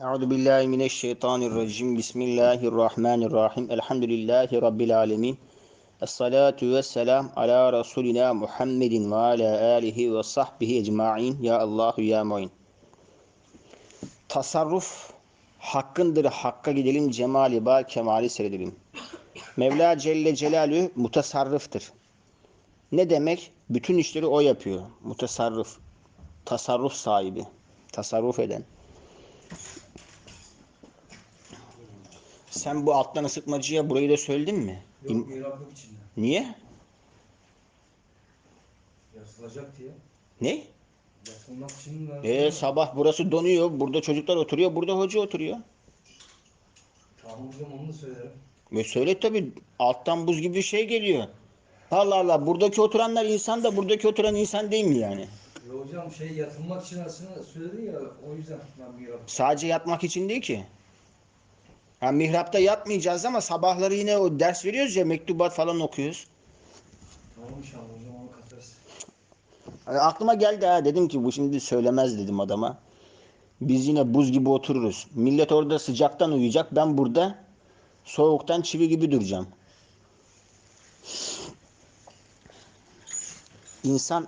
Euzu billahi mineşşeytanirracim. Bismillahirrahmanirrahim. Elhamdülillahi rabbil alamin. Essalatu vesselam ala rasulina Muhammedin ve ala alihi ve sahbihi ecmaîn. Ya Allahu ya Muin. Tasarruf hakkındır. Hakka gidelim. Cemali ba kemali seyredelim. Mevla Celle Celalü mutasarrıftır. Ne demek? Bütün işleri o yapıyor. Mutasarrıf. Tasarruf sahibi. Tasarruf eden. Sen bu alttan ısıtmacıya burayı da söyledin mi? Yok mihrap yok içinde. Niye? Yasılacak diye. Ne? Yasılmak için. Ee, sabah burası donuyor. Burada çocuklar oturuyor. Burada hoca oturuyor. Tamam hocam onu da söylerim. Ve söyle tabii alttan buz gibi bir şey geliyor. Allah Allah buradaki oturanlar insan da buradaki oturan insan değil mi yani? Ve hocam şey yatılmak için aslında söyledin ya o yüzden ben mihrap. Sadece yatmak için değil ki. Ha, mihrapta yatmayacağız ama sabahları yine o ders veriyoruz ya mektubat falan okuyoruz. Tamam inşallah hocam onu katarız. Yani aklıma geldi ha dedim ki bu şimdi söylemez dedim adama. Biz yine buz gibi otururuz. Millet orada sıcaktan uyuyacak. Ben burada soğuktan çivi gibi duracağım. İnsan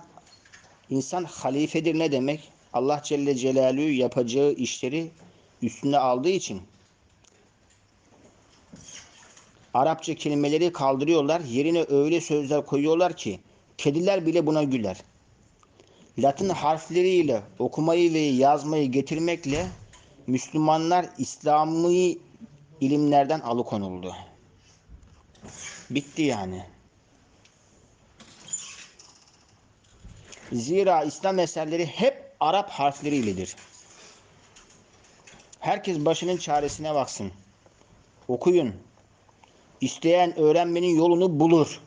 insan halifedir ne demek? Allah Celle Celaluhu yapacağı işleri üstüne aldığı için Arapça kelimeleri kaldırıyorlar. Yerine öyle sözler koyuyorlar ki kediler bile buna güler. Latin harfleriyle okumayı ve yazmayı getirmekle Müslümanlar İslami ilimlerden alıkonuldu. Bitti yani. Zira İslam eserleri hep Arap harfleriyledir. Herkes başının çaresine baksın. Okuyun. İsteyen öğrenmenin yolunu bulur.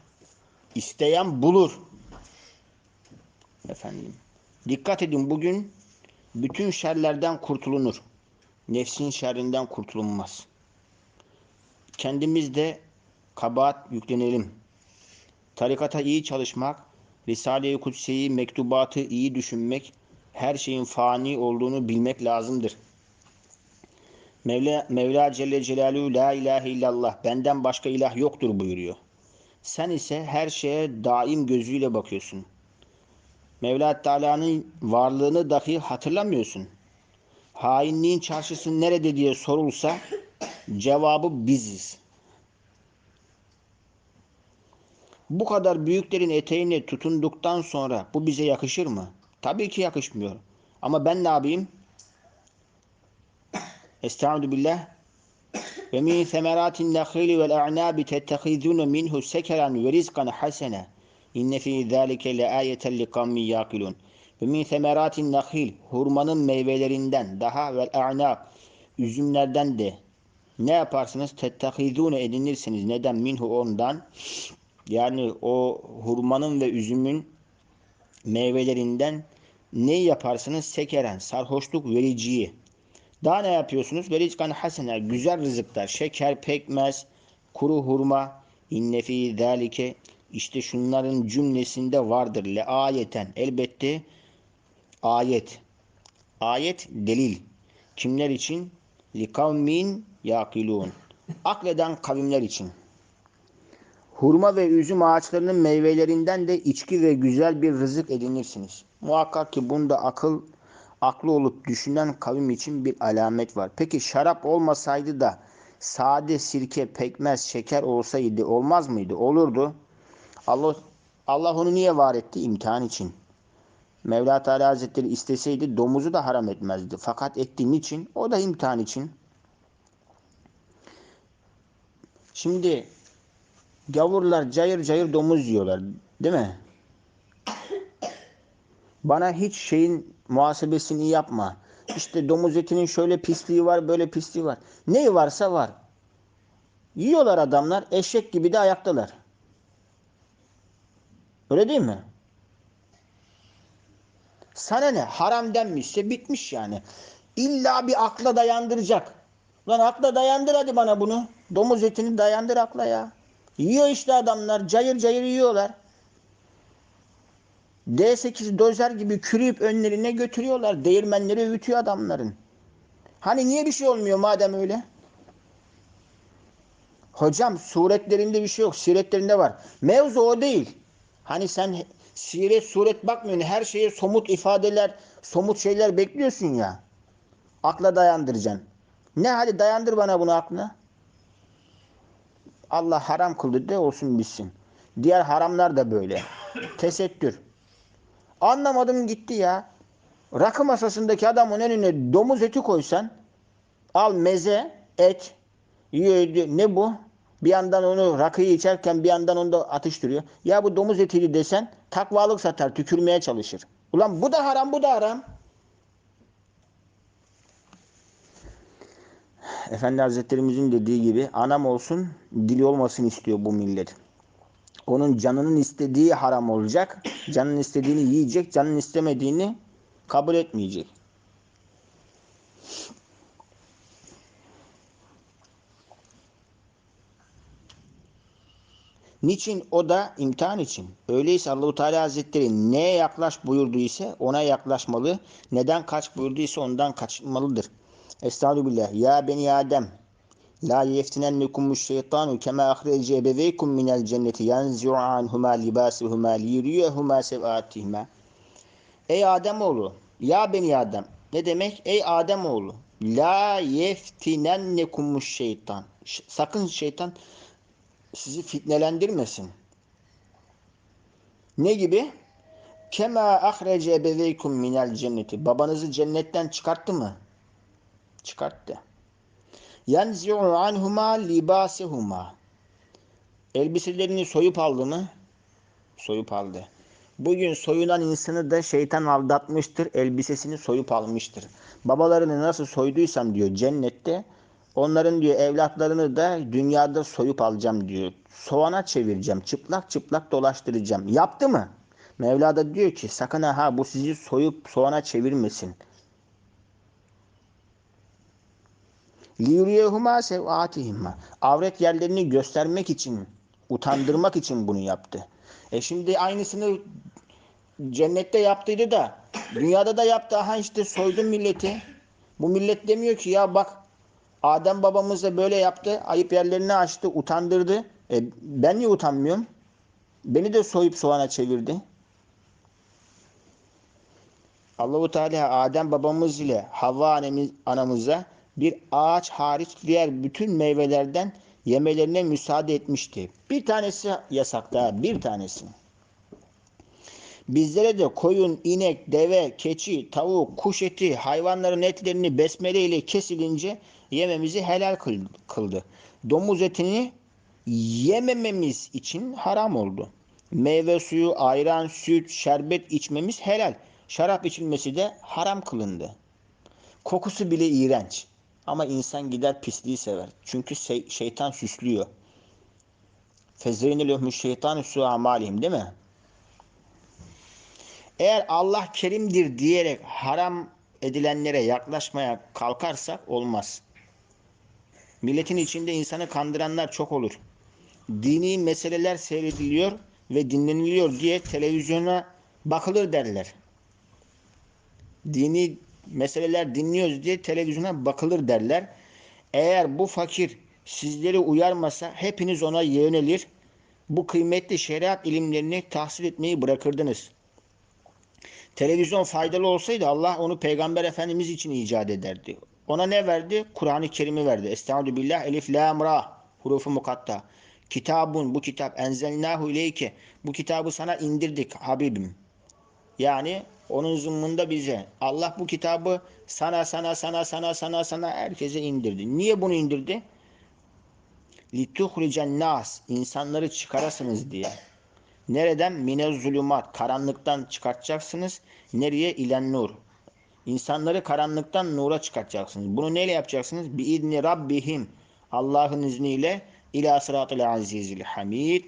İsteyen bulur. Efendim. Dikkat edin bugün bütün şerlerden kurtulunur. Nefsin şerrinden kurtulunmaz. Kendimiz de kabahat yüklenelim. Tarikata iyi çalışmak, Risale-i Kutsi'yi, mektubatı iyi düşünmek, her şeyin fani olduğunu bilmek lazımdır. Mevla, Mevla Celle Celaluhu la ilahe illallah benden başka ilah yoktur buyuruyor. Sen ise her şeye daim gözüyle bakıyorsun. Mevla Teala'nın varlığını dahi hatırlamıyorsun. Hainliğin çarşısı nerede diye sorulsa cevabı biziz. Bu kadar büyüklerin eteğine tutunduktan sonra bu bize yakışır mı? Tabii ki yakışmıyor. Ama ben ne yapayım? Estaizu billah. Ve min semeratin nehili vel a'nabi tettehizune minhu sekeran ve rizkan hasene. İnne fî zâlike le âyeten li kavmin yâkilûn. Ve min semeratin nehil hurmanın meyvelerinden daha vel a'nab üzümlerden de ne yaparsınız? Tettehizune edinirsiniz. Neden? Minhu ondan. Yani o hurmanın ve üzümün meyvelerinden ne yaparsınız? Sekeren, sarhoşluk vericiyi. Daha ne yapıyorsunuz? Verizkan hasene, güzel rızıklar, şeker, pekmez, kuru hurma, inne fî zâlike, işte şunların cümlesinde vardır. Le ayeten, elbette ayet. Ayet, delil. Kimler için? Li kavmin yakilun. Akleden kavimler için. Hurma ve üzüm ağaçlarının meyvelerinden de içki ve güzel bir rızık edinirsiniz. Muhakkak ki bunda akıl aklı olup düşünen kavim için bir alamet var. Peki şarap olmasaydı da sade sirke, pekmez, şeker olsaydı olmaz mıydı? Olurdu. Allah Allah onu niye var etti? İmtihan için. Mevla Teala Hazretleri isteseydi domuzu da haram etmezdi. Fakat etti niçin? O da imtihan için. Şimdi gavurlar cayır cayır domuz yiyorlar. Değil mi? Bana hiç şeyin muhasebesini yapma. İşte domuz etinin şöyle pisliği var, böyle pisliği var. Neyi varsa var. Yiyorlar adamlar, eşek gibi de ayaktalar. Öyle değil mi? Sana ne? Haram denmişse bitmiş yani. İlla bir akla dayandıracak. Lan akla dayandır hadi bana bunu. Domuz etini dayandır akla ya. Yiyor işte adamlar. Cayır cayır yiyorlar. D8 dozer gibi kürüyüp önlerine götürüyorlar. Değirmenleri öğütüyor adamların. Hani niye bir şey olmuyor madem öyle? Hocam suretlerinde bir şey yok. Siretlerinde var. Mevzu o değil. Hani sen siret suret bakmıyorsun. Her şeye somut ifadeler, somut şeyler bekliyorsun ya. Akla dayandıracaksın. Ne hadi dayandır bana bunu aklına. Allah haram kıldı de olsun bitsin. Diğer haramlar da böyle. Tesettür. Anlamadım gitti ya. Rakı masasındaki adamın önüne domuz eti koysan al meze, et, ne bu? Bir yandan onu rakıyı içerken bir yandan onu da atıştırıyor. Ya bu domuz etiydi desen takvalık satar, tükürmeye çalışır. Ulan bu da haram, bu da haram. Efendi Hazretlerimizin dediği gibi anam olsun, dili olmasın istiyor bu millet. Onun canının istediği haram olacak. Canının istediğini yiyecek, canının istemediğini kabul etmeyecek. Niçin? O da imtihan için. Öyleyse Allahu Teala Hazretleri neye yaklaş buyurduysa ona yaklaşmalı. Neden kaç buyurduysa ondan kaçmalıdır. Estağfirullah. Ya beni Adem. La yeftinennekumüş şeytanu kema ahrece ebeveykum minel cenneti yanzi'u anhuma libasuhuma liyuriyehuma sev'atihima. Ey Ademoğlu. Ya beni Adem. Ne demek? Ey Ademoğlu. La yeftinennekumüş şeytan. Sakın şeytan sizi fitnelendirmesin. Ne gibi? Kema ahrece ebeveykum minel cenneti. Babanızı cennetten çıkarttı mı? Çıkarttı. Yanzi'u anhuma libasehuma. Elbiselerini soyup aldı mı? Soyup aldı. Bugün soyunan insanı da şeytan aldatmıştır. Elbisesini soyup almıştır. Babalarını nasıl soyduysam diyor cennette. Onların diyor evlatlarını da dünyada soyup alacağım diyor. Soğana çevireceğim. Çıplak çıplak dolaştıracağım. Yaptı mı? Mevla da diyor ki sakın ha bu sizi soyup soğana çevirmesin. Liyuriyehuma sev'atihima. Avret yerlerini göstermek için, utandırmak için bunu yaptı. E şimdi aynısını cennette yaptıydı da dünyada da yaptı. Aha işte soydun milleti. Bu millet demiyor ki ya bak Adem babamız da böyle yaptı. Ayıp yerlerini açtı, utandırdı. E ben niye utanmıyorum? Beni de soyup soğana çevirdi. Allahu Teala Adem babamız ile Havva annemiz, anamıza bir ağaç hariç diğer bütün meyvelerden yemelerine müsaade etmişti. Bir tanesi yasakta, bir tanesi. Bizlere de koyun, inek, deve, keçi, tavuk, kuş eti, hayvanların etlerini besmele ile kesilince yememizi helal kıl- kıldı. Domuz etini yemememiz için haram oldu. Meyve suyu, ayran, süt, şerbet içmemiz helal. Şarap içilmesi de haram kılındı. Kokusu bile iğrenç. Ama insan gider pisliği sever. Çünkü şey- şeytan süslüyor. Fezeyne şeytan su amalihim değil mi? Eğer Allah kerimdir diyerek haram edilenlere yaklaşmaya kalkarsak olmaz. Milletin içinde insanı kandıranlar çok olur. Dini meseleler seyrediliyor ve dinleniliyor diye televizyona bakılır derler. Dini meseleler dinliyoruz diye televizyona bakılır derler. Eğer bu fakir sizleri uyarmasa hepiniz ona yönelir. Bu kıymetli şeriat ilimlerini tahsil etmeyi bırakırdınız. Televizyon faydalı olsaydı Allah onu Peygamber Efendimiz için icat ederdi. Ona ne verdi? Kur'an-ı Kerim'i verdi. Estaizu billah elif lam ra hurufu mukatta. Kitabun bu kitap enzelnahu ileyke. Bu kitabı sana indirdik Habibim. Yani onun zımmında bize. Allah bu kitabı sana sana sana sana sana sana herkese indirdi. Niye bunu indirdi? لِتُخْرِجَ nas insanları çıkarasınız diye. Nereden? Mine zulümat. Karanlıktan çıkartacaksınız. Nereye? İlen nur. İnsanları karanlıktan nura çıkartacaksınız. Bunu neyle yapacaksınız? Bi idni rabbihim. Allah'ın izniyle ila sıratil azizil hamid.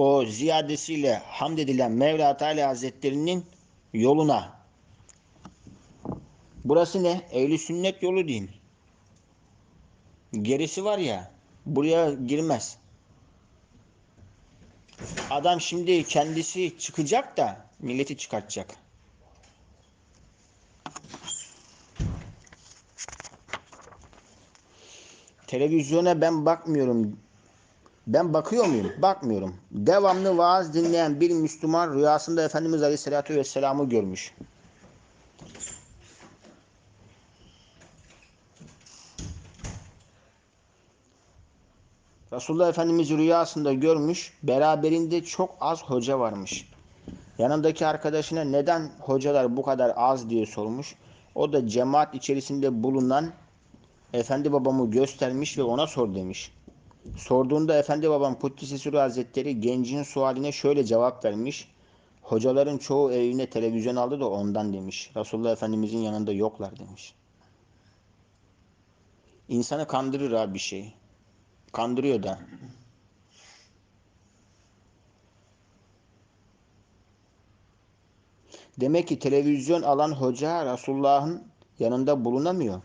o ziyadesiyle hamd edilen Mevla Teala Hazretlerinin yoluna. Burası ne? Ehli sünnet yolu değil. Gerisi var ya buraya girmez. Adam şimdi kendisi çıkacak da milleti çıkartacak. Televizyona ben bakmıyorum ben bakıyor muyum? Bakmıyorum. Devamlı vaaz dinleyen bir Müslüman rüyasında Efendimiz Aleyhisselatü Vesselam'ı görmüş. Resulullah Efendimiz rüyasında görmüş, beraberinde çok az hoca varmış. Yanındaki arkadaşına neden hocalar bu kadar az diye sormuş. O da cemaat içerisinde bulunan Efendi babamı göstermiş ve ona sor demiş. Sorduğunda Efendi babam Kuddisi Sürü Hazretleri gencin sualine şöyle cevap vermiş. Hocaların çoğu evine televizyon aldı da ondan demiş. Resulullah Efendimizin yanında yoklar demiş. İnsanı kandırır abi bir şey. Kandırıyor da. Demek ki televizyon alan hoca Resulullah'ın yanında bulunamıyor.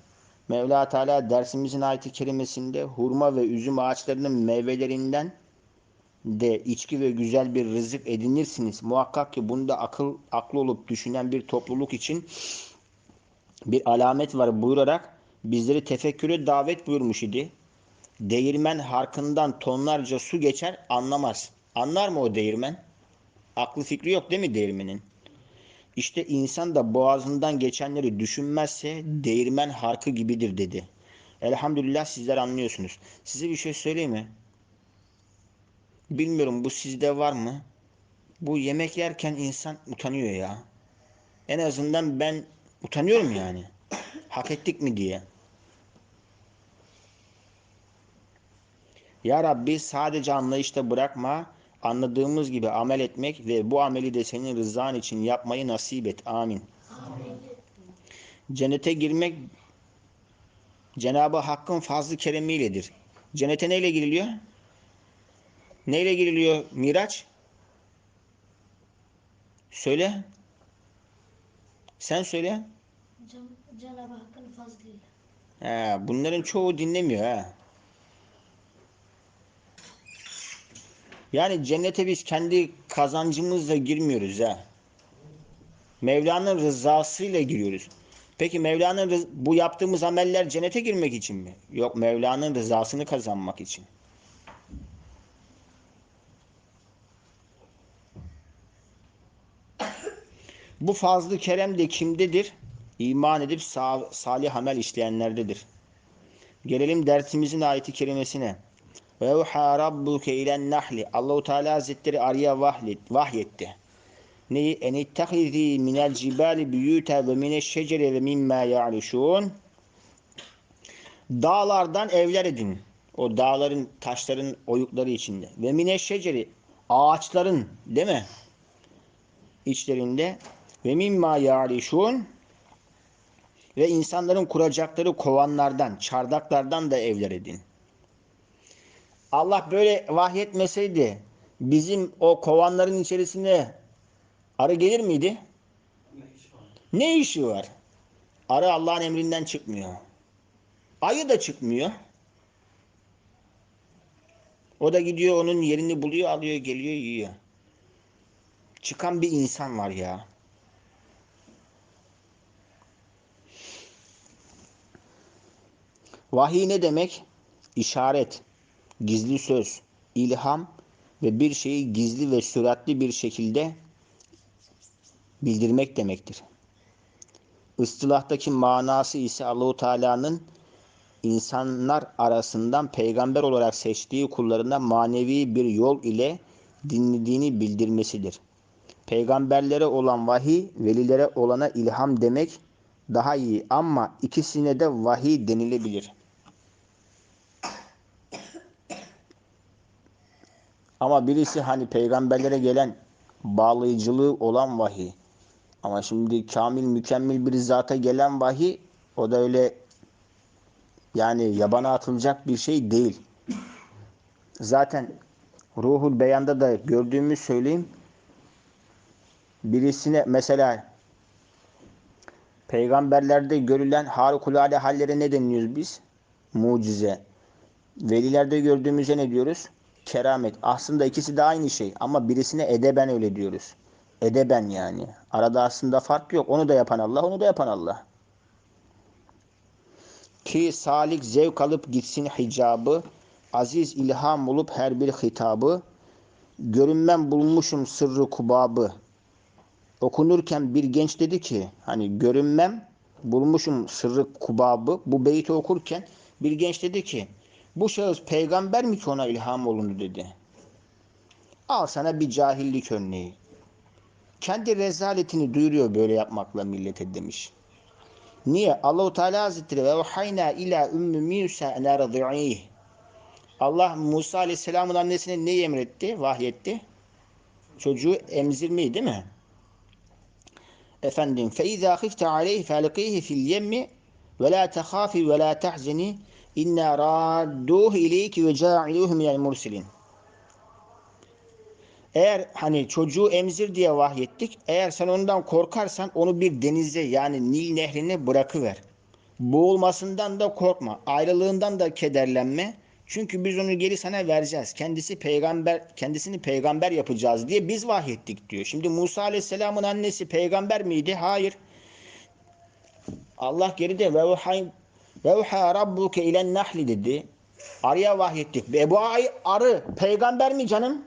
Mevla Teala dersimizin ayeti kerimesinde hurma ve üzüm ağaçlarının meyvelerinden de içki ve güzel bir rızık edinirsiniz. Muhakkak ki bunda akıl aklı olup düşünen bir topluluk için bir alamet var buyurarak bizleri tefekküre davet buyurmuş idi. Değirmen harkından tonlarca su geçer anlamaz. Anlar mı o değirmen? Aklı fikri yok değil mi değirmenin? İşte insan da boğazından geçenleri düşünmezse değirmen harkı gibidir dedi. Elhamdülillah sizler anlıyorsunuz. Size bir şey söyleyeyim mi? Bilmiyorum bu sizde var mı? Bu yemek yerken insan utanıyor ya. En azından ben utanıyorum yani. Hak ettik mi diye. Ya Rabbi sadece anlayışta bırakma, anladığımız gibi amel etmek ve bu ameli de senin rızan için yapmayı nasip et. Amin. Cennete girmek Cenab-ı Hakk'ın fazlı keremiyledir. Cennete neyle giriliyor? Neyle giriliyor Miraç? Söyle. Sen söyle. Cenab-ı Hakk'ın fazlıyla. He, bunların çoğu dinlemiyor ha. Yani cennete biz kendi kazancımızla girmiyoruz ha. Mevla'nın rızasıyla giriyoruz. Peki Mevla'nın bu yaptığımız ameller cennete girmek için mi? Yok Mevla'nın rızasını kazanmak için. Bu fazlı kerem de kimdedir? İman edip sa- salih amel işleyenlerdedir. Gelelim dersimizin ayeti kerimesine. Ve evhâ rabbuke ilen nahli. Allahu Teala Hazretleri arıya vahyetti. Neyi? En ittehizi minel cibali büyüte ve mine şecere ve mimma ya'rişûn. Dağlardan evler edin. O dağların, taşların oyukları içinde. Ve mine şeceri, ağaçların, değil mi? İçlerinde. Ve mimma ya'rişûn. Ve insanların kuracakları kovanlardan, çardaklardan da evler edin. Allah böyle vahyetmeseydi bizim o kovanların içerisine arı gelir miydi? Ne işi var? Arı Allah'ın emrinden çıkmıyor. Ayı da çıkmıyor. O da gidiyor onun yerini buluyor, alıyor, geliyor, yiyor. Çıkan bir insan var ya. Vahiy ne demek? İşaret, gizli söz, ilham ve bir şeyi gizli ve süratli bir şekilde bildirmek demektir. Istilahtaki manası ise Allahu Teala'nın insanlar arasından peygamber olarak seçtiği kullarına manevi bir yol ile dinlediğini bildirmesidir. Peygamberlere olan vahiy, velilere olana ilham demek daha iyi ama ikisine de vahiy denilebilir. Ama birisi hani peygamberlere gelen bağlayıcılığı olan vahiy. Ama şimdi kamil mükemmel bir zata gelen vahiy o da öyle yani yabana atılacak bir şey değil. Zaten ruhul beyanda da gördüğümü söyleyeyim. Birisine mesela peygamberlerde görülen harikulade hallere ne deniyoruz biz? Mucize. Velilerde gördüğümüze ne diyoruz? Keramet. Aslında ikisi de aynı şey ama birisine edeben öyle diyoruz. Edeben yani. Arada aslında fark yok. Onu da yapan Allah, onu da yapan Allah. Ki salik zevk alıp gitsin hicabı, aziz ilham olup her bir hitabı, görünmem bulmuşum sırrı kubabı. Okunurken bir genç dedi ki, hani görünmem bulmuşum sırrı kubabı. Bu beyti okurken bir genç dedi ki, bu şahıs peygamber mi ki ona ilham olundu dedi. Al sana bir cahillik örneği. Kendi rezaletini duyuruyor böyle yapmakla millete demiş. Niye? Allahu Teala Hazretleri ve vahayna ila ümmü Musa ene. Allah Musa Aleyhisselam'ın annesine neyi emretti? Vahyetti. Çocuğu emzirmeyi değil mi? Efendim fe izâ khifte aleyhi felqîhi fil yemmi ve la tehâfi ve la tehzini İnna radduh ileyki ve ca'iluhu minel mursilin. Eğer hani çocuğu emzir diye vahyettik. Eğer sen ondan korkarsan onu bir denize yani Nil nehrine bırakıver. Boğulmasından da korkma. Ayrılığından da kederlenme. Çünkü biz onu geri sana vereceğiz. Kendisi peygamber, kendisini peygamber yapacağız diye biz vahyettik diyor. Şimdi Musa Aleyhisselam'ın annesi peygamber miydi? Hayır. Allah geride ve uhay ve uha rabbuke ilen nahli dedi. Arıya vahyettik. Ve bu ay arı peygamber mi canım?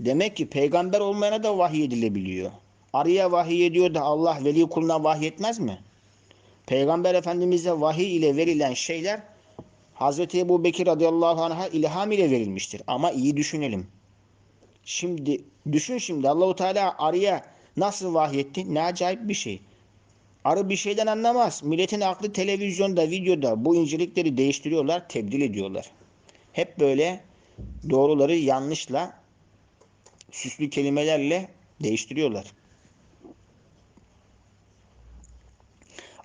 Demek ki peygamber olmayana da vahiy edilebiliyor. Arıya vahiy ediyor da Allah veli kuluna vahiy etmez mi? Peygamber Efendimiz'e vahiy ile verilen şeyler Hazreti Ebu Bekir radıyallahu anh'a ilham ile verilmiştir. Ama iyi düşünelim. Şimdi düşün şimdi Allahu Teala arıya nasıl vahyetti? Ne acayip bir şey. Arı bir şeyden anlamaz. Milletin aklı televizyonda, videoda bu incelikleri değiştiriyorlar, tebdil ediyorlar. Hep böyle doğruları yanlışla, süslü kelimelerle değiştiriyorlar.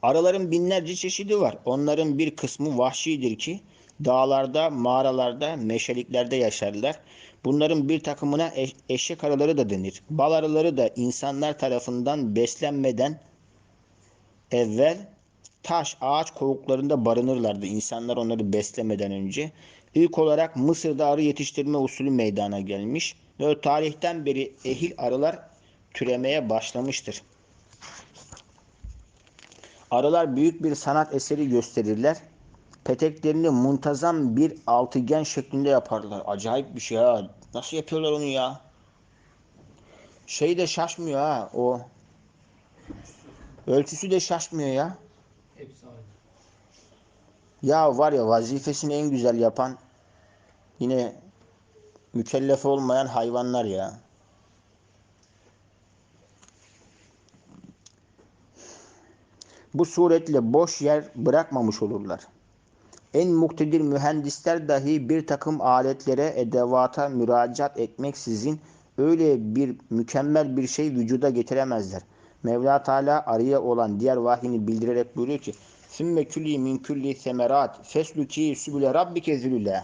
Arıların binlerce çeşidi var. Onların bir kısmı vahşidir ki dağlarda, mağaralarda, meşeliklerde yaşarlar. Bunların bir takımına eş- eşek arıları da denir. Bal arıları da insanlar tarafından beslenmeden evvel taş, ağaç kovuklarında barınırlardı. İnsanlar onları beslemeden önce. İlk olarak Mısır'da arı yetiştirme usulü meydana gelmiş ve o tarihten beri ehil arılar türemeye başlamıştır. Arılar büyük bir sanat eseri gösterirler. Peteklerini muntazam bir altıgen şeklinde yaparlar. Acayip bir şey ha. Nasıl yapıyorlar onu ya? Şey de şaşmıyor ha o. Ölçüsü de şaşmıyor ya. Hepsi aynı. Ya var ya vazifesini en güzel yapan yine mükellef olmayan hayvanlar ya. Bu suretle boş yer bırakmamış olurlar. En muktedir mühendisler dahi bir takım aletlere, edevata müracaat etmeksizin öyle bir mükemmel bir şey vücuda getiremezler. Mevla Teala arıya olan diğer vahyini bildirerek buyuruyor ki Sümme külli min külli semerat fesluki sübüle rabbike zülüle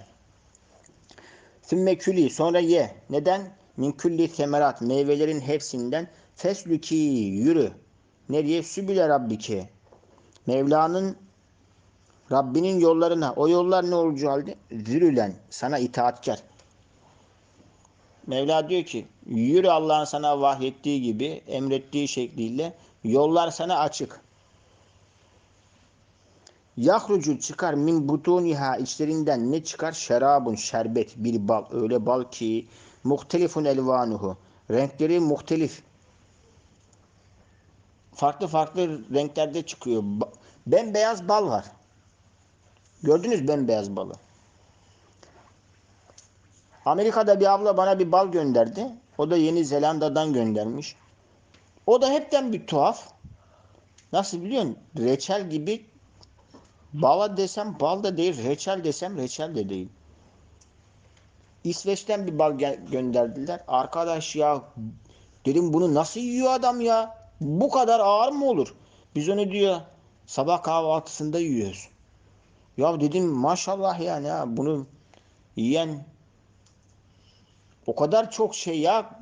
Sümme külli sonra ye. Neden? Min külli semerat meyvelerin hepsinden fesluki yürü. Nereye? Sübüle rabbike. Mevla'nın Rabbinin yollarına. O yollar ne olacağı halde? Zülülen. Sana itaatkar. Mevla diyor ki yürü Allah'ın sana vahyettiği gibi emrettiği şekliyle yollar sana açık. Yahrucu çıkar min butuniha içlerinden ne çıkar? Şerabun şerbet bir bal öyle bal ki muhtelifun elvanuhu renkleri muhtelif farklı farklı renklerde çıkıyor. Bembeyaz bal var. Gördünüz bembeyaz balı. Amerika'da bir abla bana bir bal gönderdi. O da Yeni Zelanda'dan göndermiş. O da hepten bir tuhaf. Nasıl biliyorsun? Reçel gibi Bala desem bal da değil, reçel desem reçel de değil. İsveç'ten bir bal gönderdiler. Arkadaş ya dedim bunu nasıl yiyor adam ya? Bu kadar ağır mı olur? Biz onu diyor sabah kahvaltısında yiyoruz. Ya dedim maşallah yani ya bunu yiyen o kadar çok şey ya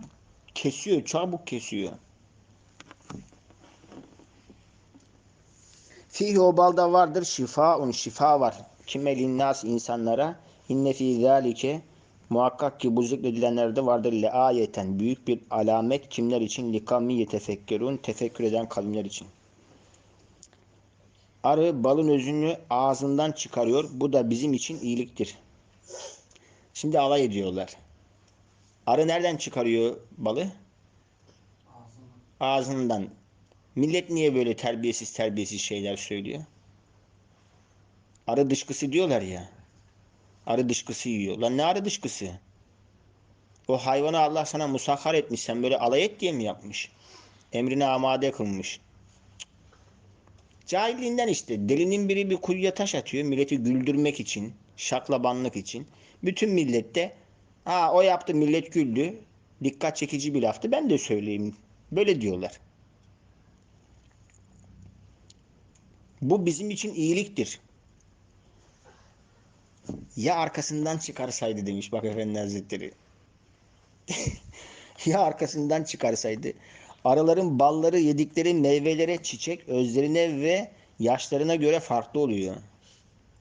kesiyor, çabuk kesiyor. Fihi o balda vardır şifaun şifa var. Kime linnas insanlara inne fi zalike muhakkak ki bu zikredilenlerde vardır le ayeten büyük bir alamet kimler için likami yetefekkerun tefekkür eden kavimler için. Arı balın özünü ağzından çıkarıyor. Bu da bizim için iyiliktir. Şimdi alay ediyorlar. Arı nereden çıkarıyor balı? Ağzından. Millet niye böyle terbiyesiz terbiyesiz şeyler söylüyor? Arı dışkısı diyorlar ya. Arı dışkısı yiyor. Lan ne arı dışkısı? O hayvanı Allah sana musahhar etmiş. Sen böyle alay et diye mi yapmış? Emrine amade kılmış. Cahilliğinden işte. Delinin biri bir kuyuya taş atıyor. Milleti güldürmek için. Şaklabanlık için. Bütün millette ha o yaptı millet güldü. Dikkat çekici bir laftı. Ben de söyleyeyim. Böyle diyorlar. Bu bizim için iyiliktir. Ya arkasından çıkarsaydı demiş bak Efendi Hazretleri. ya arkasından çıkarsaydı. Arıların balları yedikleri meyvelere, çiçek özlerine ve yaşlarına göre farklı oluyor.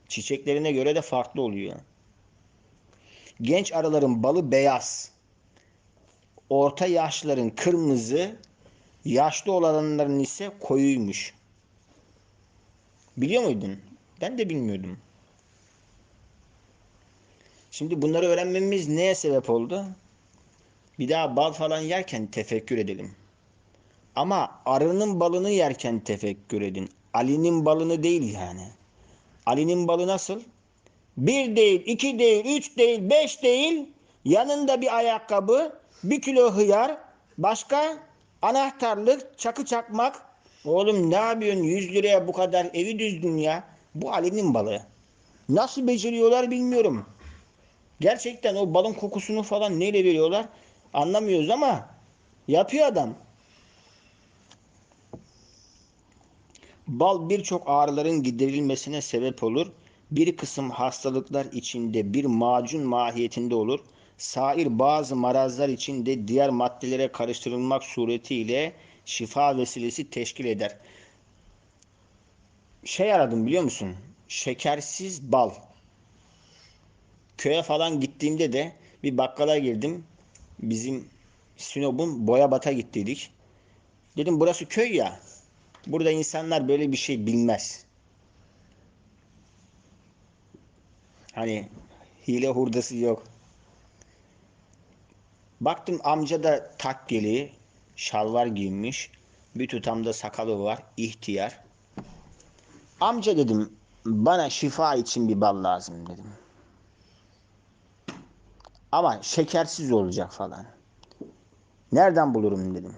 Çiçeklerine göre de farklı oluyor. Genç arıların balı beyaz. Orta yaşların kırmızı, yaşlı olanların ise koyuymuş. Biliyor muydun? Ben de bilmiyordum. Şimdi bunları öğrenmemiz neye sebep oldu? Bir daha bal falan yerken tefekkür edelim. Ama arının balını yerken tefekkür edin. Ali'nin balını değil yani. Ali'nin balı nasıl? Bir değil, iki değil, üç değil, beş değil. Yanında bir ayakkabı, bir kilo hıyar, başka anahtarlık, çakı çakmak. Oğlum ne yapıyorsun? 100 liraya bu kadar evi düzdün ya. Bu Ali'nin balı. Nasıl beceriyorlar bilmiyorum. Gerçekten o balın kokusunu falan neyle veriyorlar anlamıyoruz ama yapıyor adam. Bal birçok ağrıların giderilmesine sebep olur. Bir kısım hastalıklar içinde bir macun mahiyetinde olur. Sair bazı marazlar içinde diğer maddelere karıştırılmak suretiyle şifa vesilesi teşkil eder. Şey aradım biliyor musun? Şekersiz bal. Köye falan gittiğimde de bir bakkala girdim. Bizim Sinop'un Boyabat'a gittiydik. Dedim burası köy ya. Burada insanlar böyle bir şey bilmez. Hani hile hurdası yok. Baktım amca da takkeli, şalvar giymiş. Bir tutamda sakalı var, ihtiyar. Amca dedim, bana şifa için bir bal lazım dedim. Ama şekersiz olacak falan. Nereden bulurum dedim.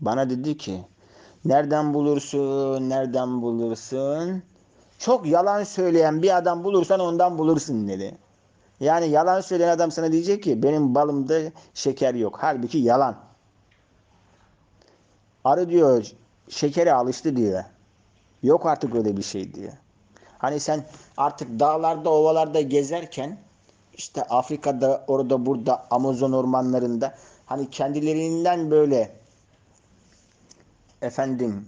Bana dedi ki nereden bulursun, nereden bulursun? Çok yalan söyleyen bir adam bulursan ondan bulursun dedi. Yani yalan söyleyen adam sana diyecek ki benim balımda şeker yok. Halbuki yalan. Arı diyor şekere alıştı diyor. Yok artık öyle bir şey diyor. Hani sen artık dağlarda, ovalarda gezerken işte Afrika'da, orada, burada, Amazon ormanlarında hani kendilerinden böyle efendim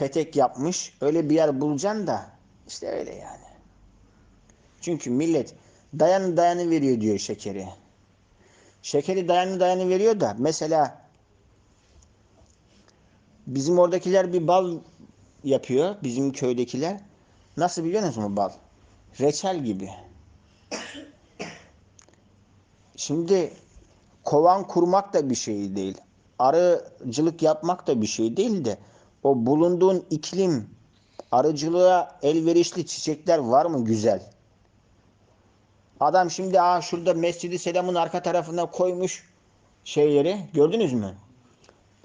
Petek yap. petek yapmış öyle bir yer bulacaksın da işte öyle yani. Çünkü millet dayanı dayanı veriyor diyor şekeri. Şekeri dayanı dayanı veriyor da mesela bizim oradakiler bir bal yapıyor. Bizim köydekiler. Nasıl biliyor musun bal? Reçel gibi. Şimdi kovan kurmak da bir şey değil. Arıcılık yapmak da bir şey değil de o bulunduğun iklim arıcılığa elverişli çiçekler var mı güzel? Adam şimdi aa şurada Mescid-i Selam'ın arka tarafına koymuş şeyleri gördünüz mü?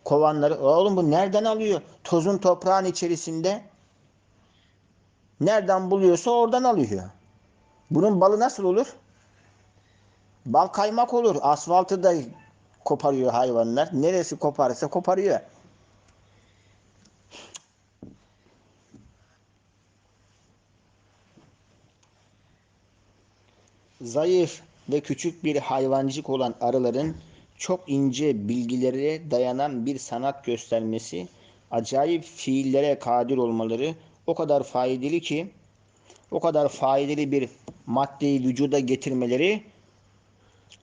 Kovanları. Oğlum bu nereden alıyor? Tozun toprağın içerisinde. Nereden buluyorsa oradan alıyor. Bunun balı nasıl olur? Bal kaymak olur. Asfaltı da koparıyor hayvanlar. Neresi koparsa koparıyor. Zayıf ve küçük bir hayvancık olan arıların çok ince bilgilere dayanan bir sanat göstermesi, acayip fiillere kadir olmaları o kadar faydalı ki, o kadar faydalı bir maddeyi vücuda getirmeleri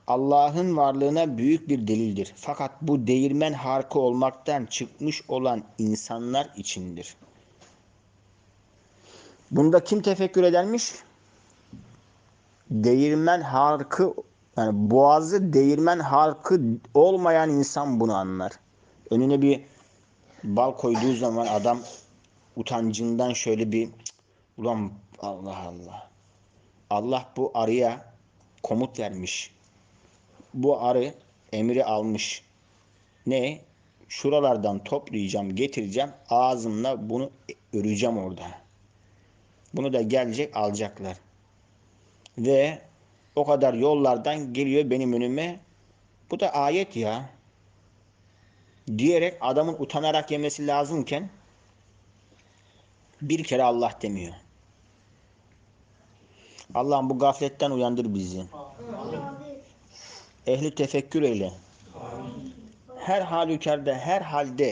Allah'ın varlığına büyük bir delildir. Fakat bu değirmen harkı olmaktan çıkmış olan insanlar içindir. Bunda kim tefekkür edermiş? Değirmen harkı yani boğazı değirmen harkı olmayan insan bunu anlar. Önüne bir bal koyduğu zaman adam utancından şöyle bir "Cık, ulan Allah Allah. Allah bu arıya komut vermiş. Bu arı emri almış. Ne? Şuralardan toplayacağım, getireceğim. Ağzımla bunu öreceğim orada. Bunu da gelecek alacaklar. Ve o kadar yollardan geliyor benim önüme. Bu da ayet ya. Diyerek adamın utanarak yemesi lazımken bir kere Allah demiyor. Allah'ım bu gafletten uyandır bizi. Abi Ehli tefekkür eyle. Her halükarda, her halde